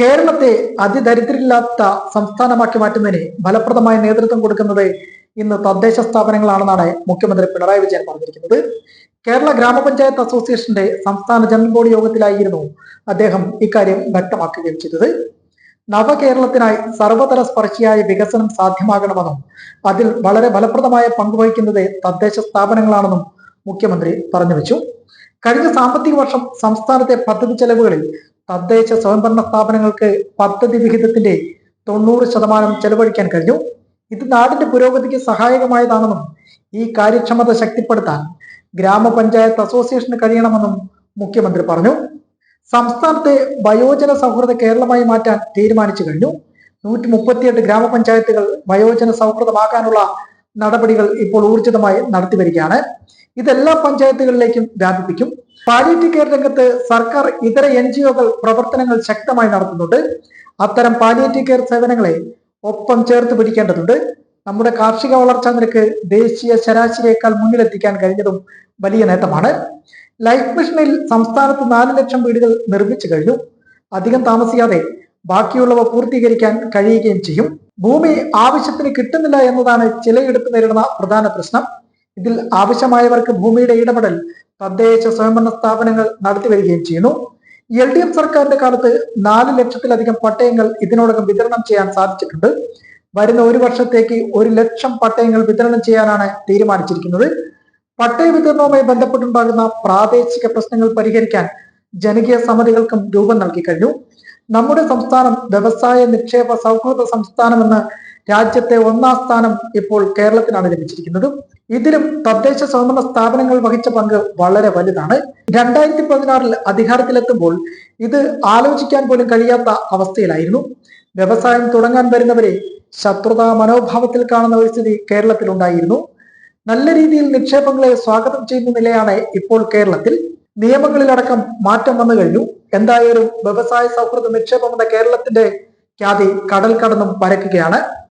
കേരളത്തെ അതിദരിദ്രില്ലാത്ത സംസ്ഥാനമാക്കി മാറ്റുന്നതിന് ഫലപ്രദമായ നേതൃത്വം കൊടുക്കുന്നത് ഇന്ന് തദ്ദേശ സ്ഥാപനങ്ങളാണെന്നാണ് മുഖ്യമന്ത്രി പിണറായി വിജയൻ പറഞ്ഞിരിക്കുന്നത്. കേരള ഗ്രാമപഞ്ചായത്ത് അസോസിയേഷന്റെ സംസ്ഥാന ജനറൽ ബോഡി യോഗത്തിലായിരുന്നു അദ്ദേഹം ഇക്കാര്യം വ്യക്തമാക്കുകയും ചെയ്തത്. നവകേരളത്തിനായി സർവതല സ്പർശിയായ വികസനം സാധ്യമാകണമെന്നും അതിൽ വളരെ ഫലപ്രദമായ പങ്കുവഹിക്കുന്നത് തദ്ദേശ സ്ഥാപനങ്ങളാണെന്നും മുഖ്യമന്ത്രി പറഞ്ഞു വെച്ചു. കഴിഞ്ഞ സാമ്പത്തിക വർഷം സംസ്ഥാനത്തെ പദ്ധതി ചെലവുകളിൽ തദ്ദേശ സ്വയംഭരണ സ്ഥാപനങ്ങൾക്ക് പദ്ധതി വിഹിതത്തിന്റെ തൊണ്ണൂറ് ശതമാനം ചെലവഴിക്കാൻ കഴിഞ്ഞു. ഇത് നാടിന്റെ പുരോഗതിക്ക് സഹായകമായതാണെന്നും ഈ കാര്യക്ഷമത ശക്തിപ്പെടുത്താൻ ഗ്രാമപഞ്ചായത്ത് അസോസിയേഷന് കഴിയണമെന്നും മുഖ്യമന്ത്രി പറഞ്ഞു. സംസ്ഥാനത്തെ വയോജന സൗഹൃദ കേരളമായി മാറ്റാൻ തീരുമാനിച്ചു കഴിഞ്ഞു. നൂറ്റി മുപ്പത്തിയെട്ട് ഗ്രാമപഞ്ചായത്തുകൾ വയോജന സൗഹൃദമാക്കാനുള്ള നടപടികൾ ഇപ്പോൾ ഊർജിതമായി നടത്തിവരികയാണ് ഇതെല്ലാ പഞ്ചായത്തുകളിലേക്കും വ്യാപിപ്പിക്കും. പാലിയേറ്റീവ് കെയർ രംഗത്ത് സർക്കാർ ഇതര എൻ ജി ഒകൾ പ്രവർത്തനങ്ങൾ ശക്തമായി നടത്തുന്നുണ്ട്. അത്തരം പാലിയേറ്റീവ് കെയർ സേവനങ്ങളെ ഒപ്പം ചേർത്ത് പിടിക്കേണ്ടതുണ്ട്. നമ്മുടെ കാർഷിക വളർച്ചാ നിരക്ക് ദേശീയ ശരാശരിയേക്കാൾ മുന്നിലെത്തിക്കാൻ കഴിഞ്ഞതും വലിയ നേട്ടമാണ്. ലൈഫ് മിഷനിൽ സംസ്ഥാനത്ത് നാല് ലക്ഷം വീടുകൾ നിർമ്മിച്ചു കഴിഞ്ഞു. അധികം താമസിയാതെ ബാക്കിയുള്ളവ പൂർത്തീകരിക്കാൻ കഴിയുകയും ചെയ്യും. ഭൂമി ആവശ്യത്തിന് കിട്ടുന്നില്ല എന്നതാണ് ചിലയിടത്ത് നേരിടുന്ന പ്രധാന പ്രശ്നം. ഇതിൽ ആവശ്യമായവർക്ക് ഭൂമിയുടെ ഇടപെടൽ തദ്ദേശ സ്വയംഭരണ സ്ഥാപനങ്ങൾ നടത്തി വരികയും ചെയ്യുന്നു. എൽ ഡി എഫ് സർക്കാരിന്റെ കാലത്ത് നാല് ലക്ഷത്തിലധികം പട്ടയങ്ങൾ ഇതിനോടകം വിതരണം ചെയ്യാൻ സാധിച്ചിട്ടുണ്ട്. വരുന്ന ഒരു വർഷത്തേക്ക് ഒരു ലക്ഷം പട്ടയങ്ങൾ വിതരണം ചെയ്യാനാണ് തീരുമാനിച്ചിരിക്കുന്നത്. പട്ടയ വിതരണവുമായി ബന്ധപ്പെട്ടുണ്ടാകുന്ന പ്രാദേശിക പ്രശ്നങ്ങൾ പരിഹരിക്കാൻ ജനകീയ സമിതികൾക്കും രൂപം നൽകി കഴിഞ്ഞു. നമ്മുടെ സംസ്ഥാനം വ്യവസായ നിക്ഷേപ സൗഹൃദ സംസ്ഥാനമെന്ന് രാജ്യത്തെ ഒന്നാം സ്ഥാനം ഇപ്പോൾ കേരളത്തിനാണ് ലഭിച്ചിരിക്കുന്നത്. ഇതിലും തദ്ദേശ സ്വയംഭരണ സ്ഥാപനങ്ങൾ വഹിച്ച പങ്ക് വളരെ വലുതാണ്. രണ്ടായിരത്തി പതിനാറിൽ അധികാരത്തിലെത്തുമ്പോൾ ഇത് ആലോചിക്കാൻ പോലും കഴിയാത്ത അവസ്ഥയിലായിരുന്നു. വ്യവസായം തുടങ്ങാൻ വരുന്നവരെ ശത്രുതാ മനോഭാവത്തിൽ കാണുന്ന ഒരു സ്ഥിതി കേരളത്തിലുണ്ടായിരുന്നു നല്ല രീതിയിൽ നിക്ഷേപങ്ങളെ സ്വാഗതം ചെയ്യുന്ന നിലയാണ് ഇപ്പോൾ കേരളത്തിൽ. നിയമങ്ങളിലടക്കം മാറ്റം വന്നു കഴിഞ്ഞു. എന്തായാലും വ്യവസായ സൗഹൃദ നിക്ഷേപം എന്ന കേരളത്തിന്റെ ഖ്യാതി കടൽ കടന്നും പരക്കുകയാണ്.